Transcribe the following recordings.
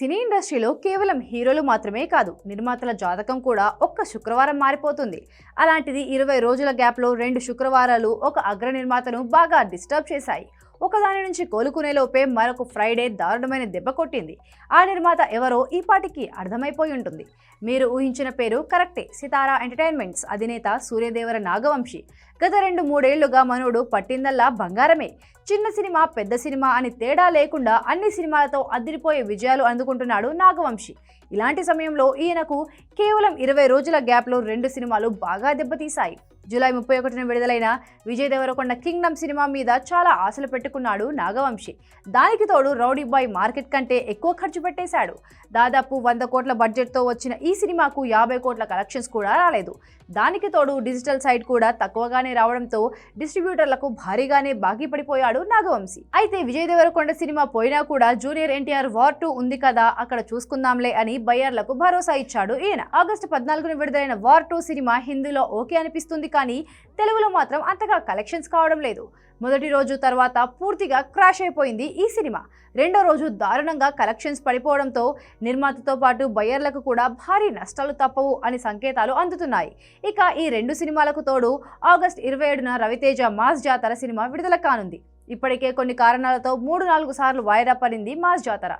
సినీ ఇండస్ట్రీలో కేవలం హీరోలు మాత్రమే కాదు నిర్మాతల జాతకం కూడా ఒక్క శుక్రవారం మారిపోతుంది. అలాంటిది ఇరవై రోజుల గ్యాప్లో రెండు శుక్రవారాలు ఒక అగ్ర నిర్మాతను బాగా డిస్టర్బ్ చేశాయి. ఒకదాని నుంచి కోలుకునే లోపే మరొక ఫ్రైడే దారుణమైన దెబ్బ కొట్టింది. ఆ నిర్మాత ఎవరో ఈ పాటికి అర్థమైపోయి ఉంటుంది. మీరు ఊహించిన పేరు కరెక్టే. సితారా ఎంటర్టైన్మెంట్స్ అధినేత సూర్యదేవర నాగవంశి. గత రెండు మూడేళ్ళుగా మనోడు పట్టిందల్లా బంగారమే. చిన్న సినిమా పెద్ద సినిమా అని తేడా లేకుండా అన్ని సినిమాలతో అదిరిపోయే విజయాలు అందుకుంటున్నాడు నాగవంశి. ఇలాంటి సమయంలో ఈయనకు కేవలం ఇరవై రోజుల గ్యాప్లో రెండు సినిమాలు బాగా దెబ్బతీశాయి. జూలై ముప్పై ఒకటిన విడుదలైన విజయ్ దేవరకొండ కింగ్డమ్ సినిమా మీద చాలా ఆశలు పెట్టుకున్నాడు నాగవంశి. దానికి తోడు రౌడీ బాయ్ మార్కెట్ కంటే ఎక్కువ ఖర్చు పెట్టేశాడు. దాదాపు వంద కోట్ల బడ్జెట్తో వచ్చిన ఈ సినిమాకు యాభై కోట్ల కలెక్షన్స్ కూడా రాలేదు. దానికి తోడు డిజిటల్ సైట్ కూడా తక్కువగానే రావడంతో డిస్ట్రిబ్యూటర్లకు భారీగానే బాకీ పడిపోయాడు నాగవంశి. అయితే విజయ్ దేవరకొండ సినిమా పోయినా కూడా జూనియర్ ఎన్టీఆర్ వార్ టూ ఉంది కదా అక్కడ చూసుకుందాంలే అని బయ్యర్లకు భరోసా ఇచ్చాడు ఈయన. ఆగస్టు పద్నాలుగున విడుదలైన వార్ టూ సినిమా హిందీలో ఓకే అనిపిస్తుంది కానీ తెలుగులో మాత్రం అంతగా కలెక్షన్స్ కావడం లేదు. మొదటి రోజు తర్వాత పూర్తిగా క్రాష్ అయిపోయింది ఈ సినిమా. రెండో రోజు దారుణంగా కలెక్షన్స్ పడిపోవడంతో నిర్మాతతో పాటు బయ్యర్లకు కూడా భారీ నష్టాలు తప్పవు అని సంకేతాలు అందుతున్నాయి. ఇక ఈ రెండు సినిమాలకు తోడు ఆగస్ట్ ఇరవై ఏడున రవితేజ మాస్ జాతర సినిమా విడుదల కానుంది. ఇప్పటికే కొన్ని కారణాలతో మూడు నాలుగు సార్లు వాయిదా పడింది మాస్ జాతర.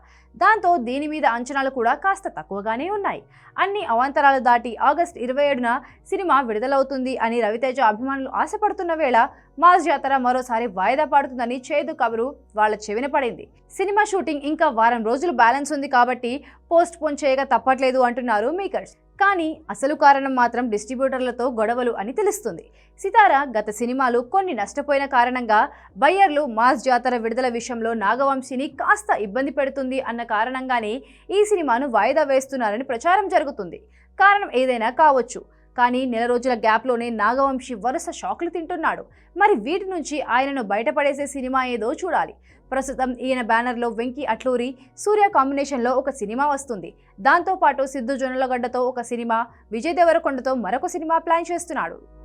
దాంతో దీని మీద అంచనాలు కూడా కాస్త తక్కువగానే ఉన్నాయి. అన్ని అవాంతరాలు దాటి ఆగస్ట్ ఇరవై ఏడున సినిమా విడుదలవుతుంది అని రవితేజ అభిమానులు ఆశపడుతున్న వేళ మాస్ జాతర మరోసారి వాయిదా పడుతుందని చేదు కబురు వాళ్ళ చెవిన పడింది. సినిమా షూటింగ్ ఇంకా వారం రోజులు బ్యాలెన్స్ ఉంది కాబట్టి పోస్ట్ పోన్ చేయక తప్పట్లేదు అంటున్నారు మేకర్స్. కానీ అసలు కారణం మాత్రం డిస్ట్రిబ్యూటర్లతో గొడవలు అని తెలుస్తుంది. సితార గత సినిమాలు కొన్ని నష్టపోయిన కారణంగా బయ్యర్లు మాస్ జాతర విడుదల విషయంలో నాగవంశిని కాస్త ఇబ్బంది పెడుతుంది అన్న కారణంగానే ఈ సినిమాను వాయిదా వేస్తున్నారని ప్రచారం జరుగుతుంది. కారణం ఏదైనా కావచ్చు. కానీ నెల రోజుల గ్యాప్లోనే నాగవంశి వరుస షాక్లు తింటున్నాడు. మరి వీటి నుంచి ఆయనను బయటపడేసే సినిమా ఏదో చూడాలి. ప్రస్తుతం ఈయన బ్యానర్లో వెంకీ అట్లూరి సూర్య కాంబినేషన్లో ఒక సినిమా వస్తుంది. దాంతోపాటు సిద్ధు జొన్నలగడ్డతో ఒక సినిమా విజయ్ దేవరకొండతో మరొక సినిమా ప్లాన్ చేస్తున్నాడు.